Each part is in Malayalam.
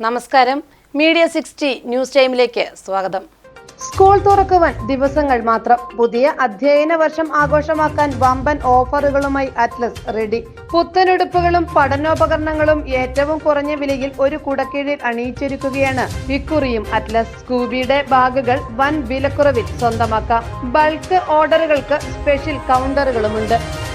നമസ്കാരം. മീഡിയ സിക്സ്റ്റി ന്യൂസ് ടൈമിലേക്ക് സ്വാഗതം. സ്കൂൾ തുറക്കുവാൻ ദിവസങ്ങൾ മാത്രം. പുതിയ അധ്യയന വർഷം ആഘോഷമാക്കാൻ വമ്പൻ ഓഫറുകളുമായി അറ്റ്ലസ് റെഡി. പുത്തനുടുപ്പുകളും പഠനോപകരണങ്ങളും ഏറ്റവും കുറഞ്ഞ വിലയിൽ ഒരു കുടക്കീഴിൽ അണിയിച്ചൊരുക്കുകയാണ്. ഇക്കുറിയും അറ്റ്ലസ് സ്കൂബിയുടെ ബാഗുകൾ വൻ വിലക്കുറവിൽ സ്വന്തമാക്കാം. Bulk ഓർഡറുകൾക്ക് special കൗണ്ടറുകളുമുണ്ട്.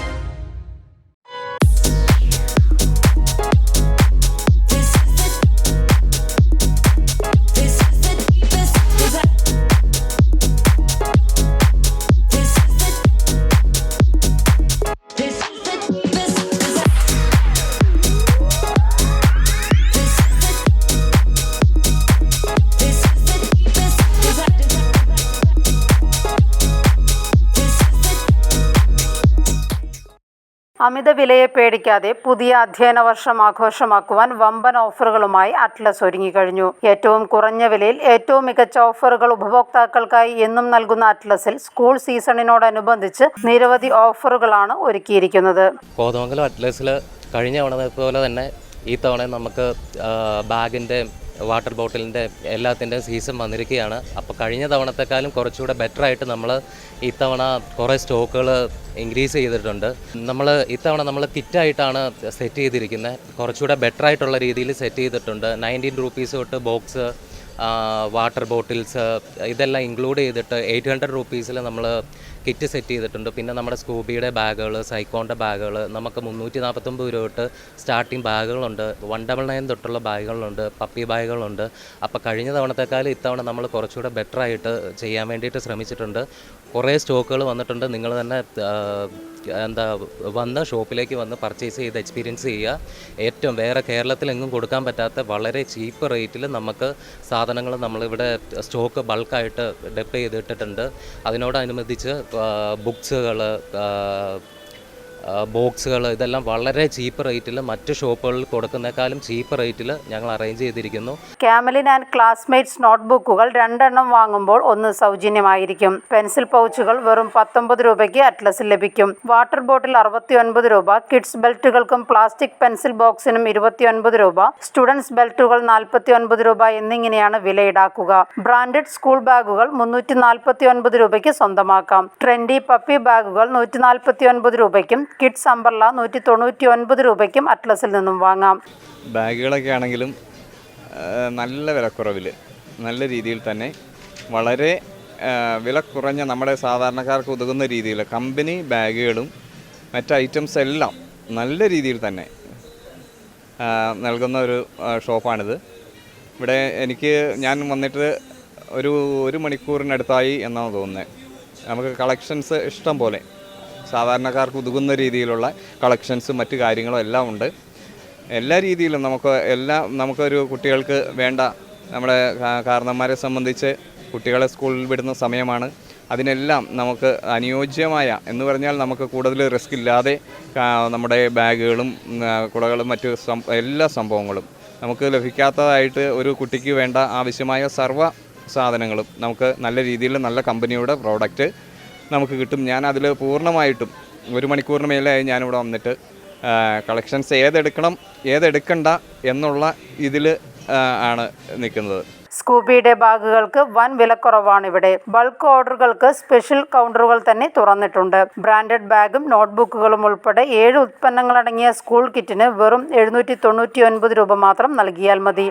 അമിത വിലയെ പേടിക്കാതെ പുതിയ അധ്യയന വർഷം ആഘോഷമാക്കുവാൻ വമ്പൻ ഓഫറുകളുമായി അറ്റ്ലസ് ഒരുങ്ങിക്കഴിഞ്ഞു. ഏറ്റവും കുറഞ്ഞ വിലയിൽ ഏറ്റവും മികച്ച ഓഫറുകൾ ഉപഭോക്താക്കൾക്കായി എന്നും നൽകുന്ന അറ്റ്ലസിൽ സ്കൂൾ സീസണിനോടനുബന്ധിച്ച് നിരവധി ഓഫറുകളാണ് ഒരുക്കിയിരിക്കുന്നത്. കോതമംഗലം അറ്റ്ലസിൽ കഴിഞ്ഞ തവണ പോലെ തന്നെ ഈ തവണ നമുക്ക് ബാഗിന്റെ വാട്ടർ ബോട്ടിലിന്റെ എല്ലാത്തിന്റെയും സീസൺ വന്നിരിക്കുകയാണ്. അപ്പോൾ കഴിഞ്ഞ തവണത്തെക്കാളും കുറച്ചുകൂടെ ബെറ്റർ ആയിട്ട് നമ്മൾ ഇത്തവണ കുറേ സ്റ്റോക്കുകൾ ഇൻക്രീസ് ചെയ്തിട്ടുണ്ട്. നമ്മൾ ഇത്തവണ നമ്മൾ കിറ്റായിട്ടാണ് സെറ്റ് ചെയ്തിരിക്കുന്നത്. കുറച്ചുകൂടെ ബെറ്റർ ആയിട്ടുള്ള രീതിയിൽ സെറ്റ് ചെയ്തിട്ടുണ്ട്. നയന്റീൻ റുപ്പീസ് തൊട്ട് ബോക്സ് വാട്ടർ ബോട്ടിൽസ് ഇതെല്ലാം ഇൻക്ലൂഡ് ചെയ്തിട്ട് എയ്റ്റ് ഹൺഡ്രഡ് റുപ്പീസിൽ നമ്മൾ കിറ്റ് സെറ്റ് ചെയ്തിട്ടുണ്ട്. പിന്നെ നമ്മുടെ സ്കൂബിയുടെ ബാഗുകൾ സൈക്കോണിന്റെ ബാഗുകൾ നമുക്ക് മുന്നൂറ്റി നാൽപ്പത്തൊമ്പത് രൂപ തൊട്ട് സ്റ്റാർട്ടിങ് ബാഗുകളുണ്ട്. വൺ ഡബിൾ നയൻ തൊട്ടുള്ള ബാഗുകളുണ്ട് പപ്പി ബാഗുകളുണ്ട്. അപ്പോൾ കഴിഞ്ഞ തവണത്തെക്കാളും ഇത്തവണ നമ്മൾ കുറച്ചുകൂടെ ബെറ്റർ ആയിട്ട് ചെയ്യാൻ വേണ്ടിയിട്ട് ശ്രമിച്ചിട്ടുണ്ട്. കുറേ സ്റ്റോക്കുകൾ വന്നിട്ടുണ്ട്. നിങ്ങൾ തന്നെ എന്താ വന്ന് ഷോപ്പിലേക്ക് വന്ന് പർച്ചേസ് ചെയ്ത് എക്സ്പീരിയൻസ് ചെയ്യുക. ഏറ്റവും വേറെ കേരളത്തിലെങ്ങും കൊടുക്കാൻ പറ്റാത്ത വളരെ ചീപ്പ് റേറ്റിൽ നമുക്ക് സാധനങ്ങൾ നമ്മളിവിടെ സ്റ്റോക്ക് ബൾക്കായിട്ട് ഡെപ്പ് ചെയ്തിട്ടിട്ടുണ്ട്. അതിനോടനുബന്ധിച്ച് ബുക്സുകൾ ബോക്സുകൾ ഇതെല്ലാം വളരെ ചീപ്പ് റേറ്റിൽ മറ്റ് ഷോപ്പുകളിൽ കൊടുക്കുന്നേക്കാളും ചീപ്പ് റേറ്റിൽ ഞങ്ങൾ അറേഞ്ച് ചെയ്തിരിക്കുന്നു. ക്യാമലിൻ ആൻഡ് ക്ലാസ്മേറ്റ്സ് നോട്ട്ബുക്കുകൾ രണ്ടെണ്ണം വാങ്ങുമ്പോൾ ഒന്ന് സൗജന്യമായിരിക്കും. പെൻസിൽ പൗച്ചുകൾ വെറും പത്തൊമ്പത് രൂപയ്ക്ക് അറ്റ്ലസിൽ ലഭിക്കും. വാട്ടർ ബോട്ടിൽ അറുപത്തി ഒൻപത് രൂപ കിഡ്സ് ബെൽറ്റുകൾക്കും പ്ലാസ്റ്റിക് പെൻസിൽ ബോക്സിനും ഇരുപത്തി ഒൻപത് രൂപ സ്റ്റുഡൻസ് ബെൽറ്റുകൾ നാൽപ്പത്തി ഒൻപത് രൂപ എന്നിങ്ങനെയാണ് വില ഈടാക്കുക ബ്രാൻഡഡ് സ്കൂൾ ബാഗുകൾ മുന്നൂറ്റി നാൽപ്പത്തി ഒൻപത് രൂപയ്ക്ക് സ്വന്തമാക്കാം. ട്രെൻഡി പപ്പി ബാഗുകൾ നൂറ്റി നാൽപ്പത്തി ഒൻപത് രൂപയ്ക്കും കിഡ്സ് അംബർല നൂറ്റി തൊണ്ണൂറ്റി ഒൻപത് രൂപയ്ക്കും അറ്റ്ലസിൽ നിന്നും വാങ്ങാം. ബാഗുകളൊക്കെ ആണെങ്കിലും നല്ല വിലക്കുറവിൽ നല്ല രീതിയിൽ തന്നെ വളരെ വില കുറഞ്ഞ നമ്മുടെ സാധാരണക്കാർക്ക് ഉതകുന്ന രീതിയിൽ കമ്പനി ബാഗുകളും മറ്റ് ഐറ്റംസ് എല്ലാം നല്ല രീതിയിൽ തന്നെ നൽകുന്ന ഒരു ഷോപ്പാണിത്. ഇവിടെ എനിക്ക് ഞാൻ വന്നിട്ട് ഒരു ഒരു മണിക്കൂറിനടുത്തായി എന്നാണ് തോന്നുന്നത്. നമുക്ക് കളക്ഷൻസ് ഇഷ്ടം പോലെ. സാധാരണക്കാർക്ക് ഉതുകുന്ന രീതിയിലുള്ള കളക്ഷൻസും മറ്റു കാര്യങ്ങളും എല്ലാം ഉണ്ട്. എല്ലാ രീതിയിലും നമുക്ക് എല്ലാ നമുക്കൊരു കുട്ടികൾക്ക് വേണ്ട നമ്മുടെ കാരണന്മാരെ സംബന്ധിച്ച് കുട്ടികളെ സ്കൂളിൽ വിടുന്ന സമയമാണ്. അതിനെല്ലാം നമുക്ക് അനുയോജ്യമായ എന്ന് പറഞ്ഞാൽ നമുക്ക് കൂടുതൽ റിസ്ക് ഇല്ലാതെ നമ്മുടെ ബാഗുകളും കുടകളും മറ്റു എല്ലാ സംഭവങ്ങളും നമുക്ക് ലഭിക്കാത്തതായിട്ട് ഒരു കുട്ടിക്ക് വേണ്ട ആവശ്യമായ സർവ സാധനങ്ങളും നമുക്ക് നല്ല രീതിയിൽ നല്ല കമ്പനിയുടെ പ്രോഡക്റ്റ് നമുക്ക് കിട്ടും. ഞാൻ അതിൽ പൂർണമായിട്ടും ഒരു മണിക്കൂറിന് മേലെയായി ഞാനിവിടെ വന്നിട്ട് കളക്ഷൻസ് ഏതെടുക്കണം ഏതെടുക്കണ്ട എന്നുള്ള ഇതിൽ ആണ് നിൽക്കുന്നത്. സ്കൂബിയുടെ ബാഗുകൾക്ക് വൻ വിലക്കുറവാണ് ഇവിടെ. ബൾക്ക് ഓർഡറുകൾക്ക് സ്പെഷ്യൽ കൗണ്ടറുകൾ തന്നെ തുറന്നിട്ടുണ്ട്. ബ്രാൻഡഡ് ബാഗും നോട്ട്ബുക്കുകളും ഉൾപ്പെടെ ഏഴ് ഉൽപ്പന്നങ്ങളടങ്ങിയ സ്കൂൾ കിറ്റിന് വെറും എഴുന്നൂറ്റി രൂപ മാത്രം നൽകിയാൽ മതി.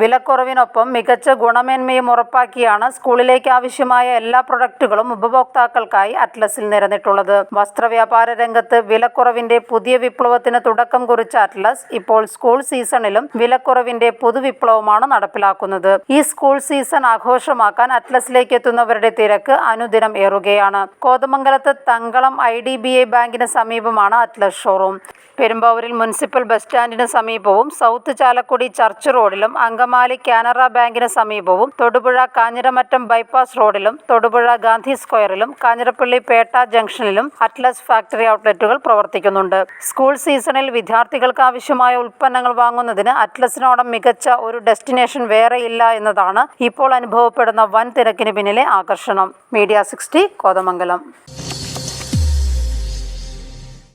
വിലക്കുറവിനൊപ്പം മികച്ച ഗുണമേന്മയും ഉറപ്പാക്കിയാണ് സ്കൂളിലേക്ക് ആവശ്യമായ എല്ലാ പ്രൊഡക്റ്റുകളും ഉപഭോക്താക്കൾക്കായി അറ്റ്ലസിൽ നിരന്നിട്ടുള്ളത്. വസ്ത്രവ്യാപാര രംഗത്ത് വിലക്കുറവിന്റെ പുതിയ വിപ്ലവത്തിന് തുടക്കം കുറിച്ച അറ്റ്ലസ് ഇപ്പോൾ സ്കൂൾ സീസണിലും വിലക്കുറവിന്റെ പുതുവിപ്ലവമാണ് നടപ്പിലാക്കുന്നത്. ഈ സ്കൂൾ സീസൺ ആഘോഷമാക്കാൻ അറ്റ്ലസിലേക്ക് എത്തുന്നവരുടെ തിരക്ക് അനുദിനം ഏറുകയാണ്. കോതമംഗലത്ത് Thankalam I D B I ബാങ്കിന് സമീപമാണ് അറ്റ്ലസ് ഷോറൂം. പെരുമ്പാവൂരിൽ മുനിസിപ്പൽ ബസ് സ്റ്റാൻഡിന് സമീപവും സൗത്ത് ചാലക്കുടി ചർച്ച് റോഡിലും അങ്കമാലി കാനറ ബാങ്കിന് സമീപവും തൊടുപുഴ കാഞ്ഞിരമറ്റം ബൈപ്പാസ് റോഡിലും തൊടുപുഴ ഗാന്ധി സ്ക്വയറിലും കാഞ്ഞിരപ്പള്ളി പേട്ട ജംഗ്ഷനിലും അറ്റ്ലസ് ഫാക്ടറി ഔട്ട്ലെറ്റുകൾ പ്രവർത്തിക്കുന്നുണ്ട്. സ്കൂൾ സീസണിൽ വിദ്യാർത്ഥികൾക്ക് ആവശ്യമായ ഉൽപ്പന്നങ്ങൾ വാങ്ങുന്നതിന് അറ്റ്ലസിനോടം മികച്ച ഒരു ഡെസ്റ്റിനേഷൻ വേറെയില്ല എന്നതാണ് ഇപ്പോൾ അനുഭവപ്പെടുന്ന വൻ തിരക്കിന് പിന്നിലെ ആകർഷണം. Media sixty Kothamangalam.